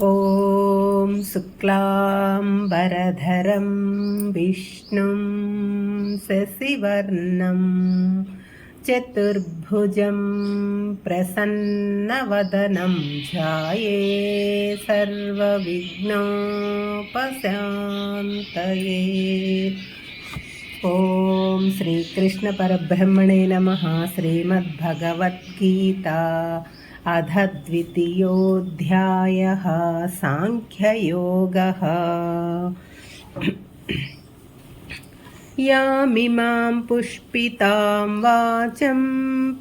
ॐ शुक्लाम्बरधरं विष्णुं शशिवर्णं चतुर्भुजं प्रसन्नवदनं ध्याये सर्वविघ्नोपशान्तये। ॐ श्रीकृष्णपरब्रह्मणे नमः श्रीमद्भगवद्गीता। अध द्वितीयोऽध्यायः साङ्ख्ययोगः यामिमां पुष्पितां वाचं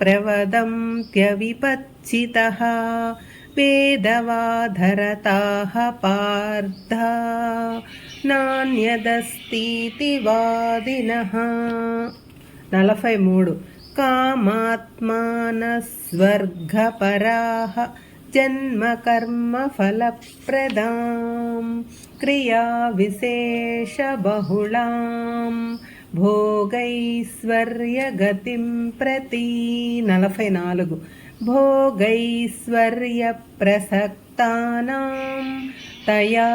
प्रवदन्त्यविपच्चितः वेदवाधरताः पार्थ నాణ్యదస్తీతి వాదినః నలభై మూడు కామాత్మానస్వర్గపరాः జన్మకర్మఫలప్రదాం క్రియావిశేషబహుళాం భోగైశ్వర్యగతిం ప్రతి నలభై నాలుగు భోగైశ్వర్యప్రసక్తానాం తయా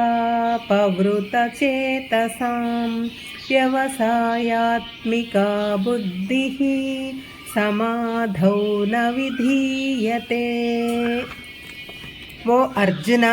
పవృతచేతసాం వ్యవసాయాత్మికా బుద్ధి సమాధౌ న విధీయతే ఓ అర్జున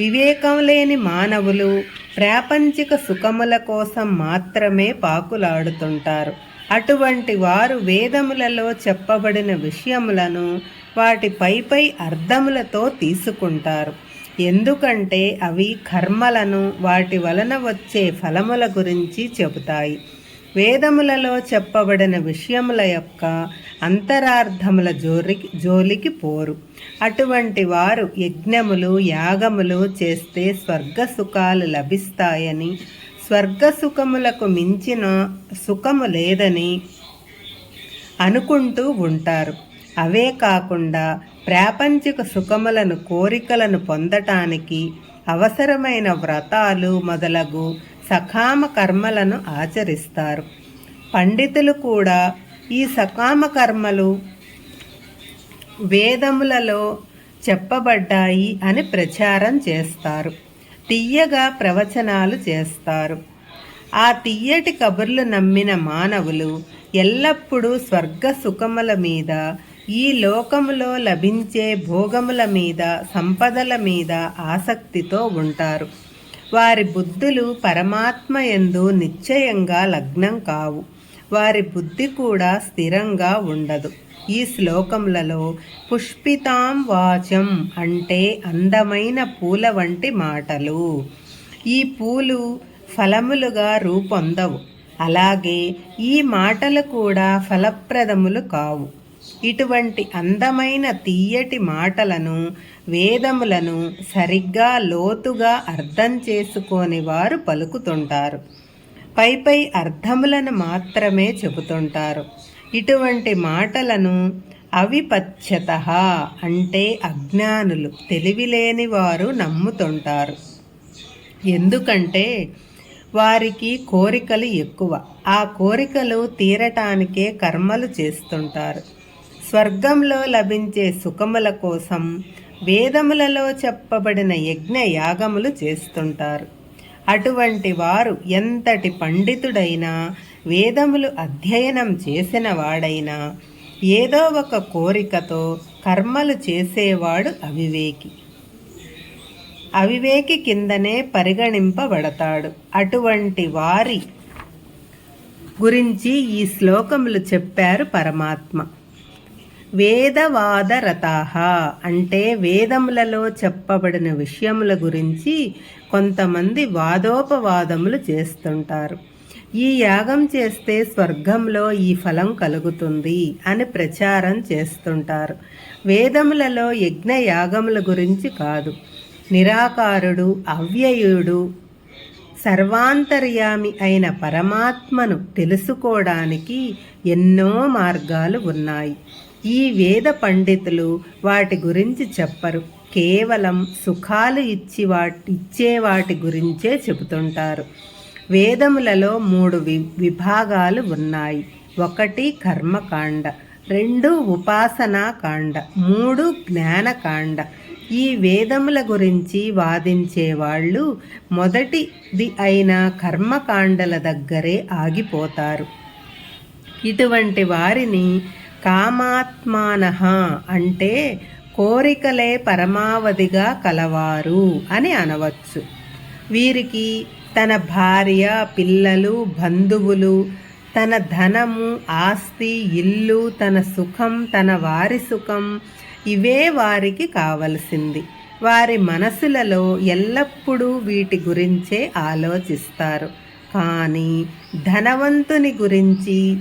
వివేకం లేని మానవులు ప్రాపంచిక సుఖముల కోసం మాత్రమే పాకులాడుతుంటారు. అటువంటి వారు వేదములలో చెప్పబడిన విషయములను వాటి పై పై అర్థములతో తీసుకుంటారు. ఎందుకంటే అవి కర్మలను వాటి వలన వచ్చే ఫలముల గురించి చెబుతాయి. వేదములలో చెప్పబడిన విషయముల యొక్క అంతరార్థముల జోలికి జోలికి పోరు. అటువంటి వారు యజ్ఞములు యాగములు చేస్తే స్వర్గ సుఖాలు లభిస్తాయని స్వర్గ సుఖములకు మించిన సుఖము లేదని అనుకుంటూ ఉంటారు. అవే కాకుండా ప్రాపంచిక సుఖములను కోరికలను పొందటానికి అవసరమైన వ్రతాలు మొదలగు సకామ కర్మలను ఆచరిస్తారు. పండితులు కూడా ఈ సకామ కర్మలు వేదములలో చెప్పబడ్డాయి అని ప్రచారం చేస్తారు. తీయగా ప్రవచనాలు చేస్తారు. ఆ తీయటి కబుర్లు నమ్మిన మానవులు ఎల్లప్పుడూ స్వర్గ సుఖముల మీద ఈ లోకములో లభించే భోగముల మీద సంపదల మీద ఆసక్తితో ఉంటారు. వారి బుద్ధులు పరమాత్మ ఎందు నిశ్చయంగా లగ్నం కావు. వారి బుద్ధి కూడా స్థిరంగా ఉండదు. ఈ శ్లోకములలో పుష్పితాం వాచం అంటే అందమైన పూల వంటి మాటలు. ఈ పూలు ఫలములుగా రూపొందవు. అలాగే ఈ మాటలు కూడా ఫలప్రదములు కావు. ఇటువంటి అందమైన తీయటి మాటలను వేదములను సరిగ్గా లోతుగా అర్థం చేసుకోని వారు పలుకుతుంటారు. పై పై అర్థములను మాత్రమే చెబుతుంటారు. ఇటువంటి మాటలను అవిపచ్చత అంటే అజ్ఞానులు తెలివిలేని వారు నమ్ముతుంటారు. ఎందుకంటే వారికి కోరికలు ఎక్కువ. ఆ కోరికలు తీరటానికే కర్మలు చేస్తుంటారు. స్వర్గంలో లభించే సుఖముల కోసం వేదములలో చెప్పబడిన యజ్ఞ యాగములు చేస్తుంటారు. అటువంటి వారు ఎంతటి పండితుడైనా వేదములు అధ్యయనం చేసిన వాడైనా ఏదో ఒక కోరికతో కర్మలు చేసేవాడు అవివేకి. అవివేకి కిందనే పరిగణింపబడతాడు. అటువంటి వారి గురించి ఈ శ్లోకములు చెప్పారు పరమాత్మ. వేదవాదరతాహ అంటే వేదములలో చెప్పబడిన విషయముల గురించి కొంతమంది వాదోపవాదములు చేస్తుంటారు. ఈ యాగం చేస్తే స్వర్గంలో ఈ ఫలం కలుగుతుంది అని ప్రచారం చేస్తుంటారు. వేదములలో యజ్ఞ యాగముల గురించి కాదు. నిరాకారుడు అవ్యయుడు సర్వాంతర్యామి అయిన పరమాత్మను తెలుసుకోవడానికి ఎన్నో మార్గాలు ఉన్నాయి. ఈ వేద పండితులు వాటి గురించి చెప్పరు. కేవలం సుఖాలు ఇచ్చి వాటి ఇచ్చే వాటి గురించే చెబుతుంటారు. వేదములలో మూడు వి విభాగాలు ఉన్నాయి. ఒకటి కర్మకాండ రెండు ఉపాసనా కాండ మూడు జ్ఞానకాండ. ఈ వేదముల గురించి వాదించేవాళ్ళు మొదటిది అయిన కర్మకాండల దగ్గరే ఆగిపోతారు. ఇటువంటి వారిని కామాత్మాన అంటే కోరికలే పరమావధిగా కలవారు అని అనవచ్చు. వీరికి తన భార్య పిల్లలు బంధువులు తన ధనము ఆస్తి ఇల్లు తన సుఖం తన వారి సుఖం ఇవే వారికి కావలసింది. వారి మనసులలో ఎల్లప్పుడూ వీటి గురించే ఆలోచిస్తారు. కానీ ధనవంతుని గురించి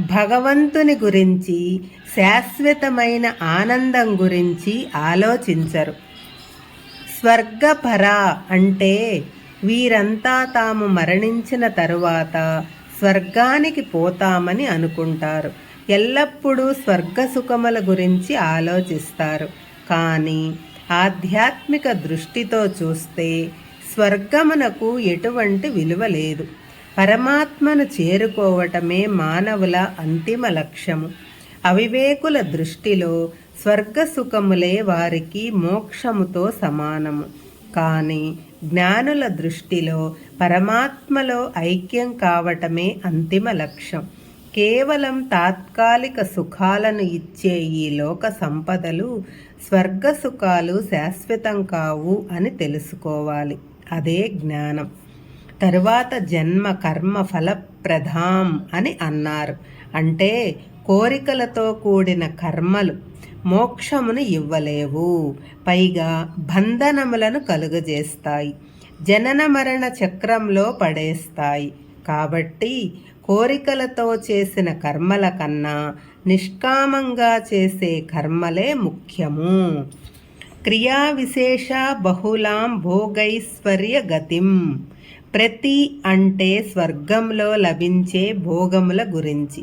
భగవంతుని గురించి శాశ్వతమైన ఆనందం గురించి ఆలోచించరు. స్వర్గపర అంటే వీరంతా తాము మరణించిన తరువాత స్వర్గానికి పోతామని అనుకుంటారు. ఎల్లప్పుడూ స్వర్గ సుఖముల గురించి ఆలోచిస్తారు. కానీ ఆధ్యాత్మిక దృష్టితో చూస్తే స్వర్గమునకు ఎటువంటి విలువ లేదు. పరమాత్మను చేరుకోవటమే మానవుల అంతిమ లక్ష్యము. అవివేకుల దృష్టిలో స్వర్గసుఖములే వారికి మోక్షముతో సమానము. కానీ జ్ఞానుల దృష్టిలో పరమాత్మలో ఐక్యం కావటమే అంతిమ లక్ష్యం. కేవలం తాత్కాలిక సుఖాలను ఇచ్చే ఈ లోక సంపదలు స్వర్గ సుఖాలు శాశ్వతం కావు అని తెలుసుకోవాలి. అదే జ్ఞానం. తరువాత జన్మ కర్మ ఫలప్రదాం అని అన్నారు. అంటే కోరికలతో కూడిన కర్మలు మోక్షమును ఇవ్వలేవు. పైగా బంధనములను కలుగజేస్తాయి. జనన మరణ చక్రంలో పడేస్తాయి. కాబట్టి కోరికలతో చేసిన కర్మల కన్నా నిష్కామంగా చేసే కర్మలే ముఖ్యము. క్రియా విశేష బహుళాం భోగైశ్వర్య గతిం. ప్రతి అంటే స్వర్గంలో లభించే భోగముల గురించి.